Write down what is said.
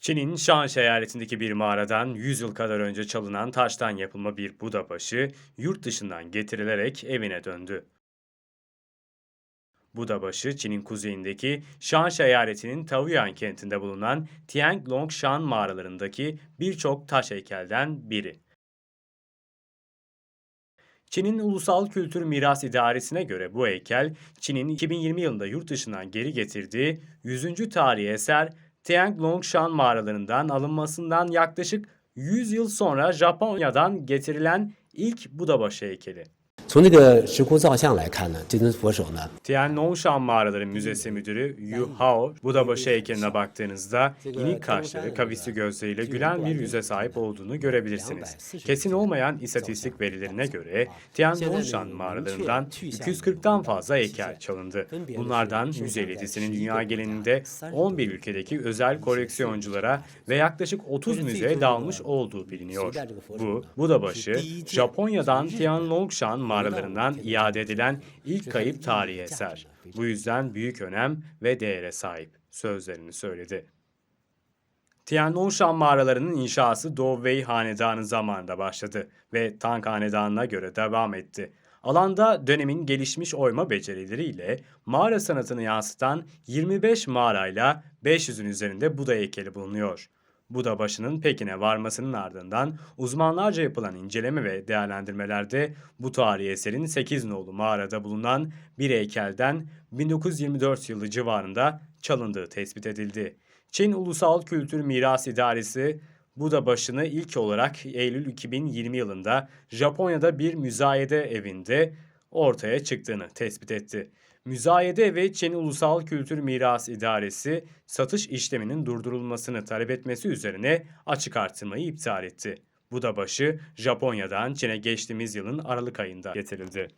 Çin'in Şanşi eyaletindeki bir mağaradan 100 yıl kadar önce çalınan taştan yapılma bir Buda başı yurt dışından getirilerek evine döndü. Buda başı Çin'in kuzeyindeki Şanşi eyaletinin Taoyuan kentinde bulunan Tianlongshan mağaralarındaki birçok taş heykelden biri. Çin'in Ulusal Kültür Miras İdaresi'ne göre bu heykel, Çin'in 2020 yılında yurt dışından geri getirdiği 100. tarihi eser Tianlongshan mağaralarından alınmasından yaklaşık 100 yıl sonra Japonya'dan getirilen ilk Budabaşı heykeli. 从这个石窟造像来看呢，这尊佛手呢， Tianlongshan Mağaraları Müzesi Müdürü Yu Hao, Budabaşı heykeline baktığınızda inik kaşları, kavisli gözleriyle gülen bir yüze sahip olduğunu görebilirsiniz. Kesin olmayan istatistik verilerine göre Tianlongshan mağaralarından 240'tan fazla heykel çalındı. Bunlardan 157'sinin dünya genelinde 11 ülkedeki özel koleksiyonculara ve yaklaşık 30 müzeye dağılmış olduğu biliniyor. Bu, Budabaşı, Japonya'dan Tianlongshan mağaralarından iade edilen ilk kayıp tarihi eser. Bu yüzden büyük önem ve değere sahip sözlerini söyledi. Tianlongshan mağaralarının inşası Doğu Wei Hanedanı zamanında başladı ve Tang Hanedanı'na göre devam etti. Alanda dönemin gelişmiş oyma becerileriyle mağara sanatını yansıtan 25 mağarayla 500'ün üzerinde Buda heykeli bulunuyor. Buda başının Pekin'e varmasının ardından uzmanlarca yapılan inceleme ve değerlendirmelerde bu tarihi eserin 8 nolu mağarada bulunan bir heykelden 1924 yılı civarında çalındığı tespit edildi. Çin Ulusal Kültür Miras İdaresi Buda başını ilk olarak Eylül 2020 yılında Japonya'da bir müzayede evinde ortaya çıktığını tespit etti. Müzayede evi Çin Ulusal Kültür Miras İdaresi satış işleminin durdurulmasını talep etmesi üzerine açık artırmayı iptal etti. Buda başı Japonya'dan Çin'e geçtiğimiz yılın Aralık ayında getirildi.